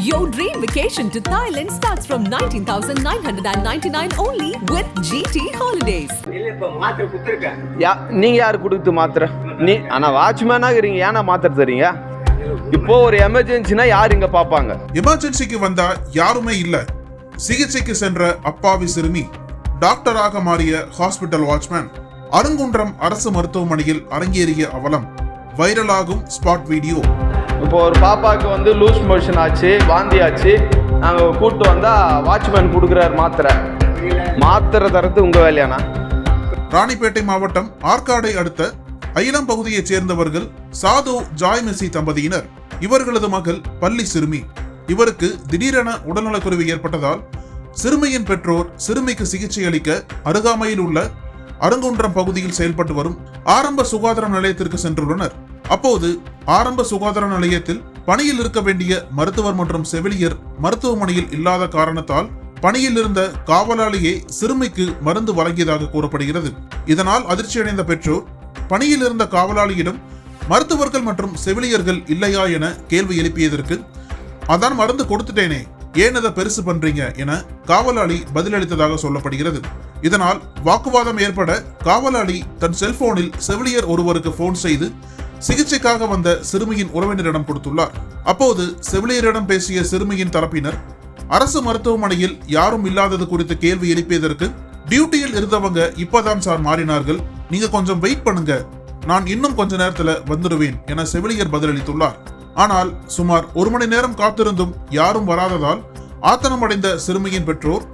Your dream vacation to Thailand starts from 19,999 only with GT Holidays. யா நீங்க யாரு கொடுத்து மாத்திரை நீ ஆனா வாட்ச்மேனா இருக்கிறீங்க ஏன்னா மாத்திரை தரீங்க இப்போ ஒரு எமர்ஜென்சினா யார் இங்க பாப்பாங்க? எமர்ஜென்சிக்கு வந்தா யாருமே இல்ல. சிகிச்சைக்கு சென்ற அப்பாவி சிறுமி டாக்டராக மாறிய ஹாஸ்பிட்டல் வாட்ச்மேன் அருங்குன்றம் அரசு மருத்துவமனையில் அரங்கேறிய அவலம் வைரலாகும் ஸ்பாட் வீடியோ இப்போ ஒரு பாப்பாவுக்கு வந்து லூஸ் மோஷன் ஆச்சு வாந்தி ஆச்சு. நாங்கள் கூட்டு வந்தால் வாட்ச்மேன் கொடுக்குறாரு மாத்திரை. மாத்திரை தரது உங்கள் வேலையானா ராணிப்பேட்டை மாவட்டம் ஆற்காடை அடுத்த அயிலம் பகுதியைச் சேர்ந்தவர்கள் சாது ஜாய் மெஸ்ஸி தம்பதியினர் இவர்களது மகள் பள்ளி சிறுமி. இவருக்கு திடீரென உடல்நலக்குறைவு ஏற்பட்டதால் சிறுமியின் பெற்றோர் சிறுமிக்கு சிகிச்சை அளிக்க அருகாமையில் உள்ள அருங்குன்றம் பகுதியில் செயல்பட்டு வரும் ஆரம்ப சுகாதார நிலையத்திற்கு சென்றுள்ளனர். அப்போது ஆரம்ப சுகாதார நிலையத்தில் பணியில் இருக்க வேண்டிய மருத்துவர் மற்றும் செவிலியர் மருத்துவமனையில் இல்லாத காரணத்தால் பணியில் இருந்த காவலாளியே சிறுமிக்கு மருந்து வழங்கியதாக கூறப்படுகிறது. இதனால் அதிர்ச்சியடைந்த பெற்றோர் பணியில் இருந்த காவலாளியிடம் மருத்துவர்கள் மற்றும் செவிலியர்கள் இல்லையா என கேள்வி எழுப்பியதற்கு அதான் மருந்து கொடுத்துட்டேனே ஏன் அதை பெருசு பண்றீங்க? என காவலாளி பதிலளித்ததாக சொல்லப்படுகிறது. இதனால் வாக்குவாதம் ஏற்பட காவலாளி தன் செல்போனில் செவிலியர் ஒருவருக்கு போன் செய்து சிகிச்சைக்காக வந்த சிறுமியின் உறவினரிடம் கொடுத்துள்ளார். அப்போது செவிலியரிடம் பேசிய சிறுமியின் தரப்பினர் அரசு மருத்துவமனையில் யாரும் இல்லாதது குறித்து கேள்வி எழுப்பியதற்கு டியூட்டியில் இருந்தவங்க இப்பதான் சார் மாறினார்கள். நீங்க கொஞ்சம் வெயிட் பண்ணுங்க. நான் இன்னும் கொஞ்ச நேரத்துல வந்துடுவேன் என செவிலியர் பதிலளித்துள்ளார். ஆனால் சுமார் ஒரு மணி நேரம் காத்திருந்தும் யாரும் வராததால் ஆத்தனமடைந்த சிறுமியின் பெற்றோர்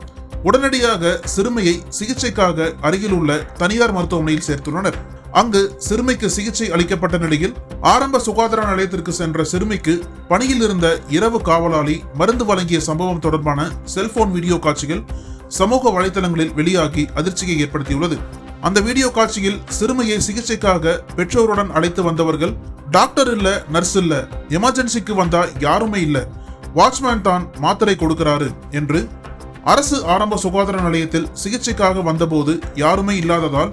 உடனடியாக சிறுமியை சிகிச்சைக்காக அருகில் உள்ள தனியார் மருத்துவமனையில் சேர்த்துள்ளனர். அங்கு சிறுமிக்கு சிகிச்சை அளிக்கப்பட்ட நிலையில் ஆரம்ப சுகாதார நிலையத்திற்கு சென்ற சிறுமிக்கு பணியில் இருந்த இரவு காவலாளி மருந்து வழங்கிய சம்பவம் தொடர்பான செல்போன் வீடியோ காட்சிகள் சமூக வலைதளங்களில் வெளியாகி அதிர்ச்சியை ஏற்படுத்தியுள்ளது. அந்த வீடியோ காட்சியில் சிறுமியை சிகிச்சைக்காக பெற்றோருடன் அழைத்து வந்தவர்கள் டாக்டர் இல்ல நர்ஸ் இல்ல எமர்ஜென்சிக்கு வந்தா யாருமே இல்ல வாட்ச்மேன் தான் மாத்திரை கொடுக்கிறாரு என்று அரசு ஆரம்ப சுகாதார நிலையத்தில் சிகிச்சைக்காக வந்தபோது யாருமே இல்லாததால்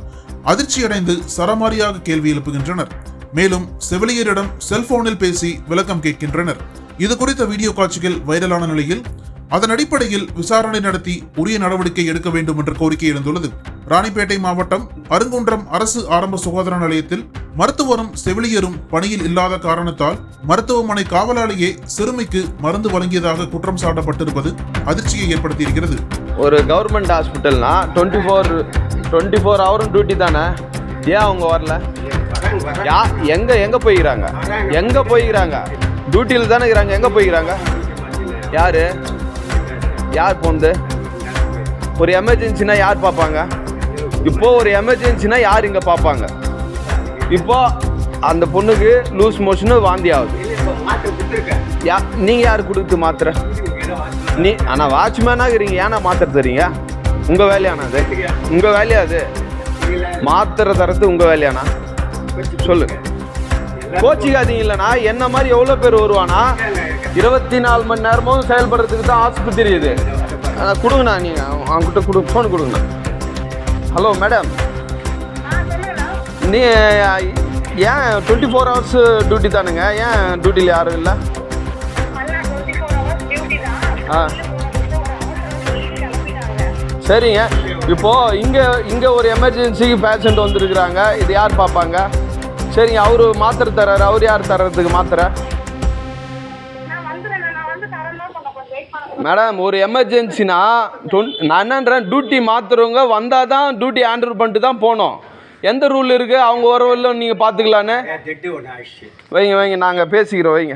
அதிர்ச்சியடைந்து சரமாரியாக கேள்வி எழுப்புகின்றனர். மேலும் செவிலியரிடம் செல்போனில் பேசி விளக்கம் கேட்கின்றனர். இது குறித்த வீடியோ காட்சிகள் வைரலான நிலையில் அதன் அடிப்படையில் விசாரணை நடத்தி உரிய நடவடிக்கை எடுக்க வேண்டும் என்ற கோரிக்கை எழுந்துள்ளது. ராணிப்பேட்டை மாவட்டம் அருங்குன்றம் அரசு ஆரம்ப சுகாதார நிலையத்தில் மருத்துவரும் செவிலியரும் பணியில் இல்லாத காரணத்தால் மருத்துவமனை காவலாளியே சிறுமிக்கு மருந்து வழங்கியதாக குற்றம் சாட்டப்பட்டிருப்பது அதிர்ச்சியை ஏற்படுத்தியிருக்கிறது. ஒரு கவர்மெண்ட் ஹாஸ்பிட்டல்னா டுவெண்ட்டி ஃபோர் டுவெண்ட்டி ஃபோர் ஹவரும் டியூட்டி தானே? ஏன் அவங்க வரல? யா எங்கே எங்கே போய்க்கிறாங்க? எங்கே போய்க்கிறாங்க? டியூட்டியில் தானே இருக்கிறாங்க. எங்கே போய்க்கிறாங்க? யார்? யார் போந்து ஒரு எமர்ஜென்சினா யார் பார்ப்பாங்க? இப்போ ஒரு எமர்ஜென்சினா யார் இங்கே பார்ப்பாங்க? இப்போ அந்த பொண்ணுக்கு லூஸ் மோஷனு வாந்தி ஆகுது. யா நீங்கள் யார் கொடுத்து மாத்திரை நீ ஆனால் வாட்ச்மேனாக இருக்கிறீங்க. ஏன்னா மாத்திரை தரீங்க? உங்கள் வேலையானா அது? உங்கள் வேலையா அது? மாத்திரை தரது உங்கள் வேலையானா? சொல்லு கோச்சிக்காதீங்களா இல்லைண்ணா என்ன மாதிரி எவ்வளோ பேர் வருவானா? இருபத்தி நாலு மணி நேரமும் செயல்படுறதுக்கு தான் ஆஸ்பத்திரி இது ஆ, கொடுங்கண்ணா நீங்கள் அவங்ககிட்ட கொடு ஃபோன் கொடுங்கண்ணா. ஹலோ மேடம் நீ ஏன் டுவெண்ட்டி ஃபோர் ஹவர்ஸ் டியூட்டி தானுங்க? ஏன் டியூட்டியில் யாரும் இல்லை? ஆ. சரிங்க. இப்போ இங்கே இங்கே ஒரு எமர்ஜென்சிக்கு பேஷண்ட் வந்திருக்கிறாங்க. இது யார் பார்ப்பாங்க சரிங்க அவரு மாத்திரை தர்றாரு. அவர் யார் தர்றதுக்கு மாத்திரை? மேடம் ஒரு எமர்ஜென்சினா டொன் நான் என்னன்றேன் டியூட்டி மாத்துறவங்க வந்தால் தான் டியூட்டி ஹேண்டில் பண்ணிட்டு தான் போகணும். எந்த ரூல் இருக்குது அவங்க வரவில்லை நீங்கள் பார்த்துக்கலான்னு வைங்க வைங்க நாங்கள் பேசிக்கிறோம் வைங்க.